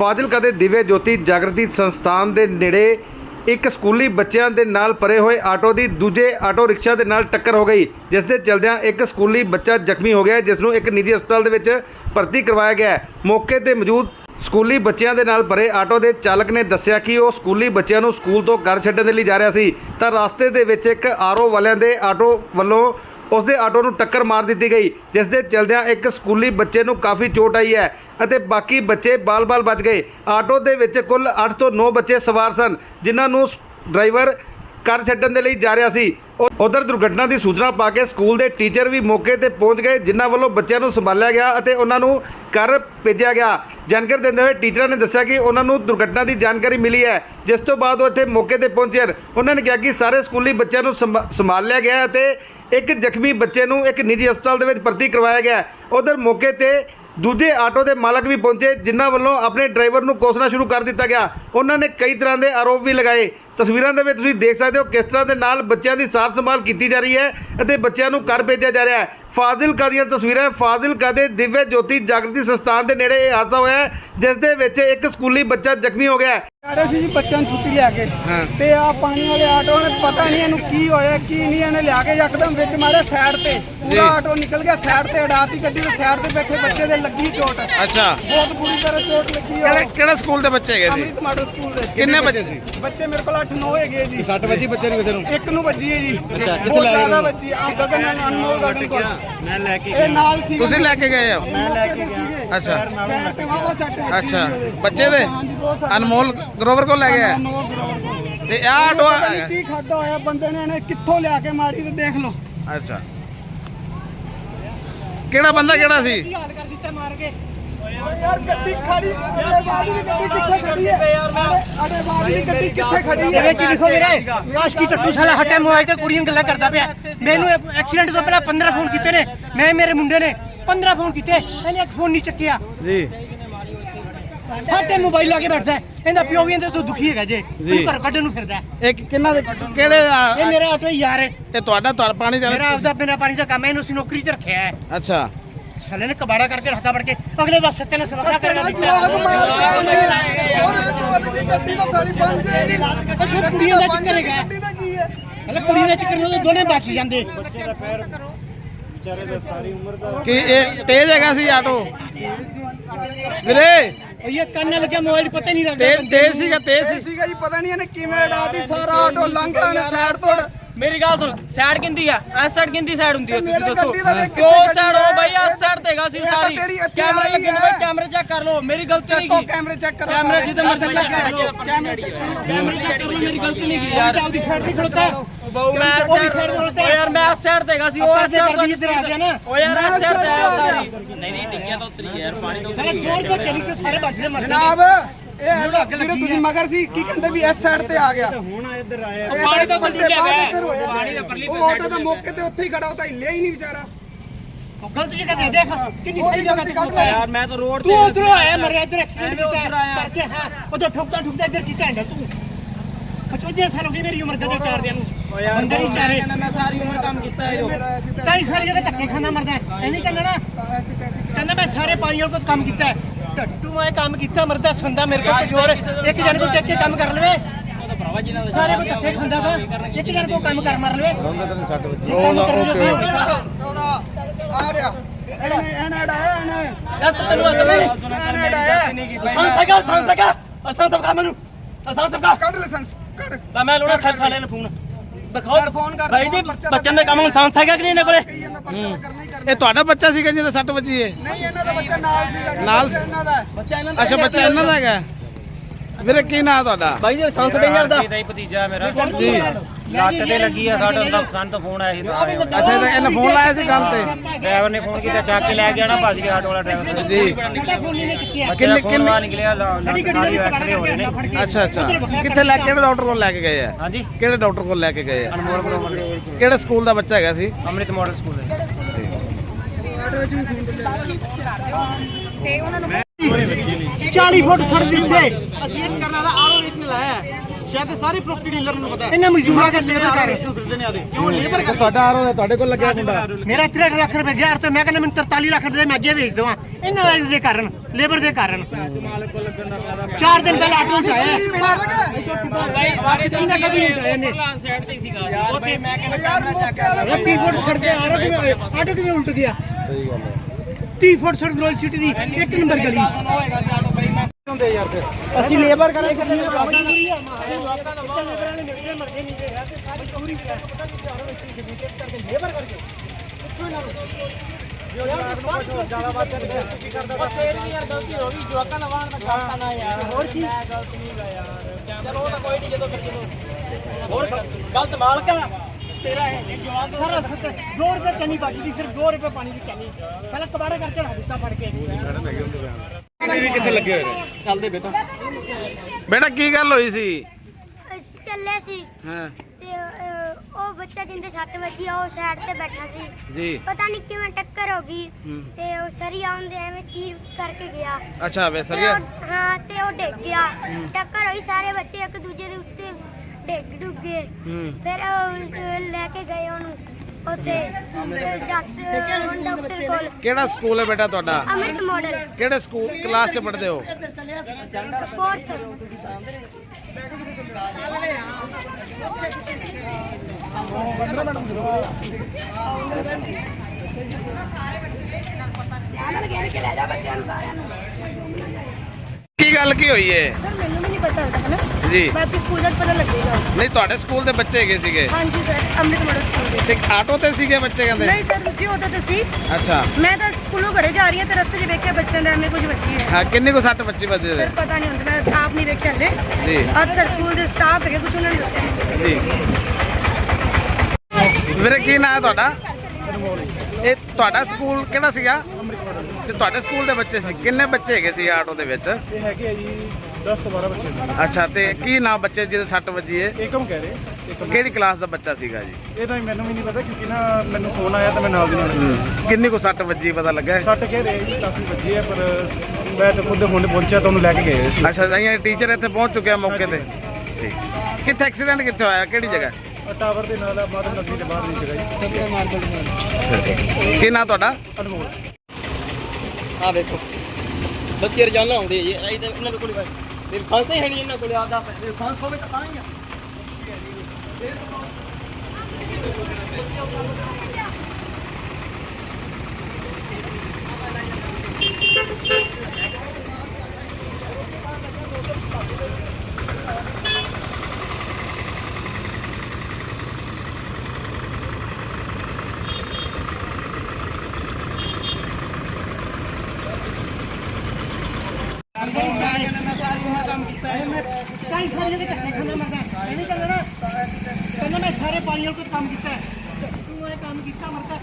ਫਾਜ਼ਿਲਕਾ ਦੇ ਦਿਵੇ ਜੋਤੀ ਜਾਗਰਤੀ ਸੰਸਥਾਨ ਦੇ ਨੇੜੇ ਇੱਕ ਸਕੂਲੀ ਬੱਚਿਆਂ ਦੇ ਨਾਲ ਪਰੇ ਹੋਏ ਆਟੋ ਦੀ ਦੂਜੇ ਆਟੋ ਰਿਕਸ਼ਾ ਦੇ ਨਾਲ ਟੱਕਰ ਹੋ ਗਈ, ਜਿਸ ਦੇ ਚਲਦਿਆਂ ਇੱਕ ਸਕੂਲੀ ਬੱਚਾ ਜ਼ਖਮੀ ਹੋ ਗਿਆ, ਜਿਸ ਨੂੰ ਇੱਕ ਨਿੱਜੀ ਹਸਪਤਾਲ ਦੇ ਵਿੱਚ ਭਰਤੀ ਕਰਵਾਇਆ ਗਿਆ ਮੌਕੇ ਤੇ ਮੌਜੂਦ ਸਕੂਲੀ ਬੱਚਿਆਂ ਦੇ ਨਾਲ ਭਰੇ ਆਟੋ ਦੇ ਚਾਲਕ ਨੇ ਦੱਸਿਆ ਕਿ ਉਹ ਸਕੂਲੀ ਬੱਚਿਆਂ ਨੂੰ ਸਕੂਲ ਤੋਂ ਘਰ ਛੱਡਣ ਦੇ ਲਈ ਜਾ ਰਿਹਾ ਸੀ, ਤਾਂ ਰਸਤੇ ਦੇ ਵਿੱਚ ਇੱਕ ਆਰਓ ਵਾਲਿਆਂ ਦੇ ਆਟੋ ਵੱਲੋਂ ਉਸ ਦੇ ਆਟੋ ਨੂੰ ਟੱਕਰ ਮਾਰ ਦਿੱਤੀ ਗਈ, ਜਿਸ ਦੇ ਚਲਦਿਆਂ ਇੱਕ ਸਕੂਲੀ ਬੱਚੇ ਨੂੰ ਕਾਫੀ ਚੋਟ ਆਈ ਹੈ। ਅਤੇ ਬਾਕੀ ਬੱਚੇ ਬਾਲ-ਬਾਲ ਬਚ ਗਏ। ਆਟੋ ਦੇ ਵਿੱਚ ਕੁੱਲ 8 ਤੋਂ 9 ਬੱਚੇ ਸਵਾਰ ਸਨ, ਜਿਨ੍ਹਾਂ ਨੂੰ ਡਰਾਈਵਰ ਘਰ ਛੱਡਣ ਦੇ ਲਈ ਜਾ ਰਿਹਾ ਸੀ। ਉਧਰ ਦੁਰਘਟਨਾ ਦੀ ਸੂਚਨਾ ਪਾ ਕੇ ਸਕੂਲ ਦੇ ਟੀਚਰ ਵੀ ਮੌਕੇ ਤੇ ਪਹੁੰਚ ਗਏ, ਜਿਨ੍ਹਾਂ ਵੱਲੋਂ ਬੱਚਿਆਂ ਨੂੰ ਸੰਭਾਲਿਆ ਗਿਆ ਅਤੇ ਉਹਨਾਂ ਨੂੰ ਘਰ ਭੇਜਿਆ ਗਿਆ। ਜਾਣਕਾਰੀ ਦਿੰਦੇ ਹੋਏ ਟੀਚਰਾਂ ਨੇ ਦੱਸਿਆ ਕਿ ਉਹਨਾਂ ਨੂੰ ਦੁਰਘਟਨਾ ਦੀ ਜਾਣਕਾਰੀ ਮਿਲੀ ਹੈ, ਜਿਸ ਤੋਂ ਬਾਅਦ ਉਹ ਇੱਥੇ ਮੌਕੇ ਤੇ ਪਹੁੰਚੇ ਹਨ। ਉਹਨਾਂ ਨੇ ਕਿਹਾ ਕਿ ਸਾਰੇ ਸਕੂਲੀ ਬੱਚਿਆਂ ਨੂੰ ਸੰਭਾ- ਸੰਭਾਲਿਆ ਗਿਆ ਅਤੇ ਇੱਕ ਜ਼ਖਮੀ ਬੱਚੇ ਨੂੰ ਇੱਕ ਨਿੱਜੀ ਹਸਪਤਾਲ ਦੇ ਵਿੱਚ ਭਰਤੀ ਕਰਵਾਇਆ ਗਿਆ ਉਧਰ ਮੌਕੇ ਤੇ ਦੂਜੇ ਆਟੋ ਦੇ ਮਾਲਕ ਵੀ ਪਹੁੰਚੇ, ਜਿਨ੍ਹਾਂ ਵੱਲੋਂ ਆਪਣੇ ਡਰਾਈਵਰ ਨੂੰ ਕੋਸਣਾ ਸ਼ੁਰੂ ਕਰ ਦਿੱਤਾ ਗਿਆ। ਉਹਨਾਂ ਨੇ ਕਈ ਤਰ੍ਹਾਂ ਦੇ ਆਰੋਪ ਵੀ ਲਗਾਏ। ਤਸਵੀਰਾਂ ਦੇ ਵਿੱਚ ਤੁਸੀਂ ਦੇਖ ਸਕਦੇ ਹੋ ਕਿਸ ਤਰ੍ਹਾਂ ਦੇ ਨਾਲ ਬੱਚਿਆਂ ਦੀ ਸਾਰ ਸੰਭਾਲ ਕੀਤੀ ਜਾ ਰਹੀ ਹੈ ਅਤੇ ਬੱਚਿਆਂ ਨੂੰ ਘਰ ਭੇਜਿਆ ਜਾ ਰਿਹਾ ਹੈ। ਫਾਜ਼ਿਲਕਾ ਦੀਆਂ ਤਸਵੀਰਾਂ। ਫਾਜ਼ਿਲਕਾ ਦੇ ਦਿਵਯ ਜੋਤੀ ਜਾਗਰਤੀ ਸੰਸਥਾਨ ਦੇ ਨੇੜੇ ਇਹ ਹਾਦਸਾ ਹੋਇਆ ਹੈ, ਜਿਸ ਦੇ ਵਿੱਚ ਇੱਕ ਸਕੂਲੀ ਬੱਚਾ ਜ਼ਖਮੀ ਹੋ ਗਿਆ ਹੈ। ਆ ਰਹੇ ਸੀ ਜੀ ਬੱਚਿਆਂ ਨੂੰ ਛੁੱਟੀ ਲਿਆ ਕੇ। ਹਾਂ। ਤੇ ਆ ਪਾਣੀ ਵਾਲੇ ਆਟੋ ਨੇ ਪਤਾ ਨਹੀਂ ਇਹਨੂੰ ਕੀ ਹੋਇਆ ਕੀ ਨਹੀਂ ਇਹਨੇ ਲਿਆ ਕੇ ਯਕਦਮ ਵਿੱਚ ਮਾਰੇ ਸਾਈਡ ਤੇ। ਪੂਰਾ ਆਟੋ ਨਿਕਲ ਗਿਆ ਸਾਈਡ ਤੇ ਅੜਾਤੀ ਗੱਡੀ ਦੇ ਸਾਈਡ ਤੇ ਬੈਠੇ ਬੱਚੇ ਦੇ ਲੱਗੀ ਚੋਟ। ਅੱਛਾ। ਬਹੁਤ ਬੁਰੀ ਤਰ੍ਹਾਂ ਚੋਟ ਲੱਗੀ ਆ। ਕਿਹੜਾ ਸਕੂਲ ਦੇ ਬੱਚੇ ਹੈਗੇ ਅੰਮ੍ਰਿਤ ਮਾਡਲ ਸਕੂਲ ਦੇ। ਕਿੰਨੇ ਬੱਚੇ ਸੀ? ਬੱਚੇ ਮੇਰੇ ਕੋਲ 8 9 ਹੈਗੇ ਜੀ। 60 ਵਜੇ ਬੱਚੇ ਨੂੰ ਕਿਸੇ ਨੂੰ? ਇੱਕ ਨੂੰ ਵੱਜੀ ਹੈ ਜੀ। ਅੱਛਾ, ਕਿੱਥੇ ਬਹੁਤ ਲੈ ਗਏ ਜ਼ਿਆਦਾ? ਵੱਜੀ ਆ। ਗਗਨ ਨਾਲ ਅਨਮੋਲ ਗਾਰਡਨ ਕੋਲ। ਮੈਂ ਲੈ ਕੇ ਇਹ ਨਾਲ ਸੀ ਤੁਸੀਂ ਲੈ ਕੇ ਗਏ ਹੋ ਮੈਂ ਲੈ ਕੇ ਗਿਆ। ਅੱਛਾ। ਪੈਰ ਤੇ ਵਾਵਾ ਸੱਟ ਵੱਜੀ ਅੱਛਾ ਉਹਦੇ। ਬੱਚੇ ਦੇ? ਹਾਂਜੀ ਬਹੁਤ ਸੱਟ ਅਨਮੋਲ ਗਰੋਵਰ ਕੋਲ ਲੈ ਗਿਆ ਗਰਾਊਂਡ ਤੇ ਆਹ ਆਟੋ ਪਤਾ ਨੀ ਕੀ ਖਾਦਾ ਹੋਇਆ ਬੰਦੇ ਨੇ ਇਹਨੇ ਕਿੱਥੋਂ ਲਿਆ ਕੇ ਮਾਰੀ ਤੇ ਦੇਖ ਲਓ। ਅੱਛਾ। ਕਿਹੜਾ ਬੰਦਾ ਕਿਹੜਾ ਸੀ? ਯਾਰ ਗੱਡੀ ਖੜੀ ਅਰੇ ਬਾਦ ਦੀ ਗੱਡੀ ਕਿੱਥੇ ਖੜੀ ਹੈ? ਅਰੇ ਬਾਦ ਦੀ ਗੱਡੀ ਕਿੱਥੇ ਖੜੀ ਹੈ? ਇਹ ਚ ਲਿਖੋ ਵੀਰੇ ਆਸ਼ ਕੀ ਚੱਟੂ ਸਾਲਾ ਹਟੇ ਮੋਬਾਈਲ ਤੇ ਕੁੜੀਆਂ ਗੱਲਾਂ ਕਰਦਾ ਪਿਆ। ਮੈਨੂੰ ਐਕਸੀਡੈਂਟ ਤੋਂ ਪਹਿਲਾਂ 15 ਫੋਨ ਕੀਤੇ ਨੇ। ਮੈਂ ਮੇਰੇ ਮੁੰਡੇ ਨੇ 15 ਫੋਨ ਕੀਤੇ। ਇਹਨੇ ਇੱਕ ਫੋਨ ਨਹੀਂ ਚੱਕਿਆ। ਜੀ। ਹਟੇ ਮੋਬਾਈਲ ਲਾ ਕੇ ਬੈਠਦਾ ਹੈ। ਇਹਦਾ ਪਿਓ ਵੀ ਇਹਦੇ ਤੋਂ ਦੁਖੀ ਹੈਗਾ ਜੇ। ਘਰ ਕੱਢਣ ਨੂੰ ਫਿਰਦਾ ਹੈ। ਇਹ ਕਿੰਨਾ ਦੇ ਕਿਹੜੇ ਇਹ ਮੇਰਾ ਆਟੋ ਯਾਰ ਹੈ। ਇਹ ਤੁਹਾਡਾ ਤੁਹਾਡਾ ਪਾਣੀ ਦਾ ਮੇਰਾ ਆਪਦਾ ਬਿਨਾ ਪਾਣੀ ਦਾ ਕੰਮ ਹੈ। ਇਹਨੂੰ ਅਸੀਂ ਨੌਕਰੀ ਤੇ ਰੱਖਿਆ ਹੈ। ਅੱਛਾ। ਸਾਲੇ ਨੇ ਕਬਾੜਾ ਕਰਕੇ ਹੱਥਾ ਵੜ ਕੇ ਅਗਲੇ ਦਾ ਸੱਤੇ ਨੇ। ਸਵਾਦਾ ਕਰਨਾ ਤੇਰਾ ਜਵਾਕ ਮਾਰਦਾ ਉਹਨੇ ਔਰ ਇਹ ਤੋਂ ਵੱਧ ਜੀ ਗੱਡੀ ਤਾਂ ਸਾਲੀ ਬਣ ਜਾਏਗੀ ਅਸਾਂ ਕੁੜੀਆਂ ਦਾ ਚੱਕਰ ਹੈਗਾ। ਦਾ ਹਲੇ ਕੁੜੀਆਂ ਦੇ ਚੱਕਰ ਨਾਲ ਦੋਨੇ ਬਚ ਜਾਂਦੇ। ਕਿ ਇਹ ਤੇਜ਼ ਹੈਗਾ ਸੀ ਆਟੋ? ਵੀਰੇ! ਇਹ ਕੰਨ ਨਾਲ ਲੱਗਿਆ ਮੋਬਾਈਲ ਪਤਾ ਨਹੀਂ ਲੱਗਦਾ। ਤੇਜ਼ ਤੇਜ਼ ਸੀਗਾ ਤੇਜ਼ ਸੀਗਾ ਜੀ ਪਤਾ ਨਹੀਂ ਇਹਨੇ ਕਿਵੇਂ ਅੜਾਤੀ ਸਾਰਾ ਆਟੋ ਲੰਘ ਗਿਆ ਨੇ ਸਾਈਡ ਤੋੜ ਮੇਰੀ ਗੱਲ ਸੁਣ ਸਾਈਡ ਕਿੰਦੀ ਆ? ਐਸ ਸਾਈਡ ਕਿੰਦੀ ਸਾਈਡ ਹੁੰਦੀ ਆ ਤੁਸੀਂ ਦੱਸੋ? ਦਾ ਕਿਉਂ ਸਾਈਡ ਗੱਡੀ ਹੋ ਹੈ? ਬਾਈ ਐਸ ਇਹ ਸਾਈਡ ਤੇਗਾ ਸੀ ਤਾਂ ਸਾਰੀ ਕੈਮਰੇ ਲੱਗੇ ਨੇ ਕੈਮਰੇ ਚੈੱਕ ਕਰ ਲਓ। ਮੇਰੀ ਗਲਤੀ ਨਹੀਂ ਕੀ ਕੈਮਰੇ ਚੈੱਕ ਕਰੋ ਕੈਮਰੇ ਜਿੱਦਾਂ ਮਰਜ਼ੀ ਲੱਗੇ। ਕੈਮਰੇ ਚੈੱਕ ਕਰ ਲਓ। ਕੈਮਰੇ ਚੈੱਕ ਕਰ ਲਓ ਮੇਰੀ ਗਲਤੀ ਨਹੀਂ ਕੀ ਯਾਰ। ਆਪਦੀ ਸਾਈਡ ਤੇ ਖੜੋਤਾ ਬਾਊ ਮੈਂ ਉਹ ਵੀ side ਤੇ ਖੜੋਤਾ। ਓ ਯਾਰ ਮੈਂ ਐਸ ਸਾਈਡ ਤੇਗਾ ਸੀ ਉਹ ਦੇ ਸਾਈਡ ਕਰਦੀ ਇੱਧਰ ਆ ਗਿਆ ਨਾ। ਓ ਯਾਰ ਸਾਈਡ ਤੇ ਤੇ ਆ ਗਿਆ। ਨਹੀਂ ਨਹੀਂ ਡਿੱਗਿਆ ਤਾਂ ਉਤਰੀ ਯਾਰ ਪਾਣੀ ਤੋਂ ਸਾਲੇ ਦੋ ਰੁਪਏ ਕੈਲੀ ਚ ਸਾਰੇ ਬਚਦੇ ਮਰਦੇ ਨੇ। ਜਨਾਬ ਇਹ ਜਿਹੜੇ ਤੁਸੀਂ ਮਗਰ ਸੀ ਕੀ ਕਹਿੰਦੇ ਵੀ ਇਸ ਸਾਈਡ ਤੇ ਆ ਗਿਆ? ਹੁਣ ਇੱਧਰ ਆਇਆ। ਪਾਣੀ ਤਾਂ ਬੰਦੇ ਬਾਅਦ। ਇੱਧਰ ਹੋਇਆ ਪਾਣੀ ਤਾਂ ਪਰਲੀ ਉਹ ਆਟੋ ਦਾ ਮੌਕੇ ਤੇ ਉੱਥੇ ਹੀ ਖੜਾ ਉਹ ਤਾਂ ਹਿੱਲਿਆ ਹੀ ਨਹੀਂ ਵਿਚਾਰਾ। ਉਹ ਗਲਤ ਜਗ੍ਹਾ ਤੇ ਦੇਖ ਕਿੰਨੀ ਸਹੀ ਜਗ੍ਹਾ ਤੇ ਖੜੋਤਾ ਯਾਰ ਹੈ ਮੈਂ ਤਾਂ ਰੋਡ ਤੂੰ ਉਧਰੋਂ ਆਇਆ ਮਰਿਆ ਇੱਧਰ ਐਕਸੀਡੈਂਟ ਕੀਤਾ। ਕਰਕੇ ਹਾਂ ਉਧਰ ਠੁਕਦਾ ਠੁਕਦਾ ਇੱਧਰ ਕੀਤਾ ਹੈਂਡਲ ਤੂੰ। 55 ਸਾਲ ਹੋ ਗਏ ਮੇਰੀ ਉਮਰ ਕਦੇ ਚਾਰ ਦਿਆਂ ਨੂੰ। ਓ ਯਾਰ ਬੰਦੇ ਨਹੀਂ ਚਾਰੇ। ਮੈਂ ਸਾਰੀ ਉਮਰ ਕੰਮ ਕੀਤਾ ਹੈ ਜੋ ਤਾਂ ਹੀ ਸਾਰੀ ਜਗ੍ਹਾ ਧੱਕੇ ਖਾਣਾ ਮਰਦਾ ਹੈ। ਐਵੇਂ ਕਹਿੰਦਾ ਨਾ। ਕਹਿੰਦਾ ਮੈਂ ਸਾਰੇ ਪਾਣੀਆਂ ਕੋਲ ਕੰਮ ਕੀਤਾ ਹੈ। ਟੱਟੂ ਮੈਂ ਕੰਮ ਕੀਤਾ ਮਰਦਾ ਸੰਦਾ ਮੇਰੇ ਕੋਲ ਕੁਝ ਹੋਰ। ਇੱਕ ਜਣ ਕੋ ਟੱਕੇ ਕੰਮ ਕਰ ਲਵੇ। ਸਾਰੇ ਕੋ ਧੱਕੇ ਖਾਂਦਾ ਤਾਂ। ਇੱਕ ਜਣ ਕੋ ਕੰਮ ਕਰ ਮਰ ਲਵੇ। ਕੰਮ ਕਰ ਉਹਦਾ ਆ ਰਿਹਾ। ਇਹਨੇ ਇਹਨੇ ਅੜਾਇਆ ਇਹਨੇ। ਯਾਰ ਤੈਨੂੰ ਅਕਲ ਨਹੀਂ ਇਹਨੇ ਅੜਾਇਆ ਸੰਨ ਸਕਾ ਸੰਨ ਸਕਾ ਅਸਾਂ ਸਭ ਕਾ ਮੈਨੂੰ। ਅਸਾਂ ਸਭ ਕਾ ਕੱਢ ਲਾਇਸੈਂਸ ਕਰ ਤਾਂ ਮੈਂ ਲੋੜਾ ਸੈੱਟ ਵਾਲੇ ਨੂੰ ਫੋਨ। ਦਿਖਾਓ। ਕਰ ਫੋਨ ਕਰ। ਭਾਈ ਜੀ ਬੱਚਨ ਦੇ ਕੰਮ ਸੰਨ ਸਕਾ ਕਿ ਨਹੀਂ ਇਹਨਾਂ ਕੋਲੇ? ਕਹੀ ਜਾਂਦਾ ਪਰਚਾ ਤਾਂ ਕਰਨਾ ਹੀ ਕਰਨਾ ਇਹ ਤੁਹਾਡਾ ਬੱਚਾ ਸੀਗਾ ਜਿਹਦਾ 60 ਵਜੇ ਨਹੀਂ ਇਹਨਾਂ ਦਾ ਬੱਚਾ ਨਾਲ ਸੀਗਾ ਜੀ ਨਾਲ ਬੱਚਾ ਇਹਨਾਂ ਦਾ ਹੈ। ਬੱਚਾ ਇਹਨਾਂ ਦਾ ਅੱਛਾ ਬੱਚਾ ਇਹਨਾਂ ਦਾ ਹੈਗਾ। ਵੀਰੇ ਕੀ ਨਾਂ ਤੁਹਾਡਾ? ਭਾਈ ਜੀ ਸਟੇਜਰ ਦਾ ਦਾ। ਹੀ ਭਤੀਜਾ ਮੇਰਾ। ਜੀ। ਲੱਤ ਤੇ ਲੱਗੀ ਆ ਸਾਡਾ ਦਾ ਸਾਨੂੰ ਤਾਂ ਫੋਨ ਆਇਆ ਸੀ ਤਾਂ ਹਾਂ। ਅੱਛਾ ਇਹਦਾ ਇਹਨੇ ਫੋਨ ਲਾਇਆ ਸੀ ਕੰਮ ਤੇ? ਡਰਾਈਵਰ ਨੇ ਫੋਨ ਕੀਤਾ ਚੱਕ ਕੇ ਲੈ ਗਿਆ ਨਾ ਭੱਜ ਗਿਆ ਆਟੋ ਵਾਲਾ ਡਰਾਈਵਰ ਜੀ। ਬੱਚੇ ਦਾ ਕਿੰਨੇ- ਫੋਨ ਕਿੰਨੇ- ਬਾਹਰ ਨਿਕਲਿਆ ਲਾ- ਲਾ- ਸਾਰੀ ਨੇ। ਫੜ ਕੇ ਅੱਛਾ ਅੱਛਾ। ਕਿੱਥੇ ਲੈ ਕਿਹੜੇ ਡਾਕਟਰ ਕੋਲ ਲੈ ਕੇ ਗਏ ਆ? ਹਾਂਜੀ। ਕਿਹੜੇ ਡਾਕਟਰ ਕੋਲ ਲੈ ਕੇ ਗਏ ਆ? ਅਨਮੋਲ ਬਰੋਬਰ ਕਿਹੜੇ ਸਕੂਲ ਦਾ ਬੱਚਾ ਹੈਗਾ ਸੀ? ਅੰਮ੍ਰਿਤ ਮਾਡਲ ਸਕੂਲ ਦੇ 40 ਫੁੱਟ ਸੜਕ ਦੇ ਉੱਤੇ। ਅਸੀਂ ਇਸ ਕਰਨਾ ਦਾ ਆਰੋ ਰੇਸ ਲਾਇਆ ਹੈ। ਸ਼ਾਇਦ ਸਾਰੇ ਪ੍ਰੋਪਰਟੀ ਡੀਲਰ ਨੂੰ ਪਤਾ ਇਹਨਾਂ ਮਜ਼ਦੂਰਾਂ ਦਾ ਲੇਬਰ ਕਰ ਰਹੇ ਫਿਰਦੇ ਨੇ। ਆਦੇ। ਕਿਉਂ ਲੇਬਰ ਕਰ ਤੁਹਾਡਾ ਆਰੋ ਹੈ ਤੁਹਾਡੇ ਕੋਲ ਲੱਗਿਆ ਮੁੰਡਾ। ਮੇਰਾ 63 ਲੱਖ ਰੁਪਏ ਗਿਆ ਤੇ ਮੈਂ ਕਹਿੰਦਾ ਮੈਨੂੰ 43 ਲੱਖ ਰੁਪਏ ਮੈਂ ਅੱਜੇ ਵੇਚ ਦਵਾਂ। ਇਹਨਾਂ ਦੇ ਕਾਰਨ ਲੇਬਰ ਦੇ ਕਾਰਨ। ਚਾਰ ਦਿਨ ਪਹਿਲਾਂ ਆਟੋ ਉਠਾਇਆ। ਸਾਰੇ ਚੰਗਾ ਕਦੀ ਨਹੀਂ ਉਠਾਇਆ ਨੇ? ਸਾਈਡ ਤੇ ਸੀਗਾ ਉੱਥੇ ਮੈਂ ਯਾਰ ਮੌਕੇ ਵਾਲਾ ਇਹ 30 ਫੁੱਟ ਸੜਕ ਤੇ ਆਟੋ ਕਿਵੇਂ ਆਟੋ ਕਿਵੇਂ ਉਲਟ ਗਿਆ? ਸਹੀ ਗੱਲ ਹੈ। 30 ਫੁੱਟ ਸੜਕ ਰੋਇਲ ਸਿਟੀ ਦੀ ਇੱਕ ਨੰਬਰ ਗਲੀ। ਅਸੀਂ ਲੇਬਰ ਕਰਾਂਗੇ ਕਿੰਨੀ ਲੇਬਰ ਕਰਕੇ ਪੁੱਛੋ ਇਹਨਾਂ ਗਲਤ ਮਾਲਕ ਆ ਤੇਰਾ ਇਹ ਜਵਾਬ ਸਾਰਾ ਸੱਤ 2 ਰੁਪਏ ਕੈਨੀ ਬਚਦੀ, ਸਿਰਫ 2 ਰੁਪਏ ਪਾਣੀ ਦੀ ਕੈਨੀ। ਪਹਿਲਾਂ ਕਬਾੜੇ ਕਰ ਚੜਾ ਦਿੱਤਾ ਫੜ ਕੇ। ਵੀ ਕਿੱਥੇ ਲੱਗੇ ਹੋਏ ਨੇ? ਚੱਲਦੇ ਬੇਟਾ। ਬੇਟਾ ਕੀ ਗੱਲ ਹੋਈ ਸੀ? ਅਸੀਂ ਚੱਲੇ ਸੀ। ਹਾਂ। ਤੇ ਅਹ, ਉਹ ਬੱਚਾ ਜਿੰਦੇ ਸੱਟ ਵੱਜੀ ਆ, ਉਹ ਸਾਈਡ ਤੇ ਬੈਠਾ ਸੀ। ਜੀ। ਪਤਾ ਨਹੀਂ ਕਿਵੇਂ ਟੱਕਰ ਹੋ ਗਈ। ਤੇ ਉਹ ਸਰੀ ਆਉਂਦੇ ਐਵੇਂ ਚੀਰ ਕਰਕੇ ਗਿਆ। ਅੱਛਾ ਵੇ ਤੇ ਉਹ- ਹਾਂ ਤੇ ਉਹ ਡਿੱਗ ਗਿਆ। ਟੱਕਰ ਹੋਈ ਸਾਰੇ ਬੱਚੇ ਇੱਕ ਦੂਜੇ ਦੇ ਉੱਤੇ ਡਿੱਗ ਡੁੱਗੇ ਫਿਰ ਉਹ ਅਹ, ਲੈ ਕੇ ਗਏ ਉਹਨੂੰ। ਉੱਥੇ ਅਹ, ਡਾਕਟਰ ਹੁਣ ਡਾਕਟਰ ਕੋਲ ਕਿਹੜਾ ਸਕੂਲ ਹੈ ਬੇਟਾ ਤੁਹਾਡਾ? ਅਮਰਤ ਮਾਡਲ ਕਿਹੜੇ ਸਕੂਲ ਕਲਾਸ 'ਚ ਪੜ੍ਹਦੇ ਹੋ? ਫੋਰਥ ਕੀ ਗੱਲ ਕੀ ਹੋਈ ਏ? ਸਰ ਮੈਨੂੰ ਵੀ ਨਹੀਂ ਪਤਾ ਹੁੰਦਾ ਹੈ ਨਾ ਜੀ। ਬਾਕੀ ਸਕੂਲ ਦਾ ਪਤਾ ਲੱਗੇਗਾ। ਨਹੀਂ ਤੁਹਾਡੇ ਸਕੂਲ ਦੇ ਬੱਚੇ ਹੈਗੇ ਸੀਗੇ? ਹਾਂਜੀ ਸਰ ਅੰਮ੍ਰਿਤ ਮੋਡਲ ਸਕੂਲ ਦੇ। ਤੇ ਆਟੋ ਤੇ ਸੀਗੇ ਬੱਚੇ ਕਹਿੰਦੇ? ਨਹੀਂ ਸਰ ਜੀ ਉਹਦਾ ਤਾਂ ਸੀ। ਅੱਛਾ। ਮੈਂ ਤਾਂ ਸਕੂਲੋਂ ਘਰੇ ਜਾ ਰਹੀ ਹਾਂ ਤੇ ਰਸਤੇ 'ਚ ਵੇਖਿਆ ਬੱਚਿਆਂ ਦੇ ਐਵੇਂ ਕੁਝ ਬੱਚੀ ਹੈ। ਹਾਂ ਕਿੰਨੇ ਕੋ ਸੱਟ ਬੱਚੇ ਵੱਜੇ ਦੇ? ਸਰ ਪਤਾ ਨਹੀਂ ਹੁੰਦਾ ਮੈਂ ਆਪ ਨਹੀਂ ਵੇਖਿਆ ਹਲੇ। ਜੀ। ਅੱਜ ਸਰ ਸਕੂਲ ਦੇ ਸਟਾਫ ਹੈਗੇ ਕੁਝ ਉਹਨਾਂ ਨੇ ਦੱਸਿਆ ਜੀ। ਵੀਰੇ ਕੀ ਨਾਂ ਹੈ ਤੁਹਾਡਾ? ਇਹ ਤੁਹਾਡਾ ਸਕੂਲ ਕਿਹੜਾ ਸੀਗਾ? ਤੇ ਤੁਹਾਡੇ ਸਕੂਲ ਦੇ ਬੱਚੇ ਸੀ। ਕਿੰਨੇ ਬੱਚੇ ਹੈਗੇ ਸੀ ਆਟੋ ਦੇ ਵਿੱਚ? ਇਹ ਹੈਗੇ ਆ ਜੀ 10 ਤੋਂ 12 ਬੱਚੇ ਨੇ। ਅੱਛਾ ਤੇ ਕੀ ਨਾਮ ਬੱਚੇ ਜਿਹਦੇ ਸੱਟ ਵੱਜੀ ਏ? ਏਕਮ ਕਹਿ ਰਹੇ ਏਕਮ। ਕਿਹੜੀ ਕਲਾਸ ਦਾ ਬੱਚਾ ਸੀਗਾ ਜੀ? ਇਹ ਤਾਂ ਮੈਨੂੰ ਵੀ ਨਹੀਂ ਪਤਾ ਕਿਉਂਕਿ ਨਾ ਮੈਨੂੰ ਫੋਨ ਆਇਆ ਤਾਂ ਮੈਂ ਨਾਲ ਦੀ ਨਾਲ ਕਿੰਨੀ ਕੋ ਸੱਟ ਵੱਜੀ ਪਤਾ ਲੱਗਾ? ਹੈ? ਸੱਟ ਕਹਿ ਰਹੇ ਜੀ ਕਾਫੀ ਬੱਚੇ ਆ ਪਰ ਮੈਂ ਤਾਂ ਖੁਦ ਹੁਣ ਪਹੁੰਚਿਆ ਤਾਂ ਉਹਨੂੰ ਲੈ ਕੇ ਗਏ ਸੀ। ਅੱਛਾ ਜਾਈਆਂ ਟੀਚਰ ਇੱਥੇ ਪਹੁੰਚ ਚੁੱਕਿਆ ਮੌਕੇ ਤੇ? ਠੀਕ। ਕਿੱਥੇ ਐਕਸੀਡੈਂਟ ਕਿੱਥੇ ਹੋਇਆ? ਕਿਹੜੀ ਜਗ੍ਹਾ? ਟਾਵਰ ਦੇ ਨਾਲ ਆ ਮਾਧਵ ਨਗਰੀ ਦੇ ਬਾਹਰ ਦੀ ਜਗ੍ਹਾ ਜੀ। ਕੀ ਨਾਂ ਤੁਹਾਡਾ? ਅਨਮੋਲ। ਆ ਵੇਖੋ ਬੱਚੇ ਰਜਾਨਾ ਆਉਂਦੇ ਜੀ ਤਾਂ ਇਹਨਾਂ ਦੇ ਕੋਲ ਮੇਰੇ ਫਾਂਸੇ ਹੈ ਨਹੀਂ ਇਹਨਾਂ ਕੋਲ ਆਦਾ ਮੇਰੇ ਫਾਂਸ ਹੋਵੇ ਤਾਂ ਤਾਂ ਹੀ ਆ। ਕਾਈ ਸਾਰੇ ਜਿਹੜੇ ਧੱਕੇ ਖਾਂਦਾ ਮਰਦਾ ਇਹ ਨਹੀਂ ਕਹਿੰਦਾ ਨਾ, ਕਹਿੰਦਾ ਮੈਂ ਸਾਰੇ ਪਾਣੀਆਂ ਕੋਲ ਕੰਮ ਕੀਤਾ ਹੈ। ਤੂੰ ਇਹ ਕੰਮ ਕੀਤਾ ਮਰਦਾ ਮਰਦਾ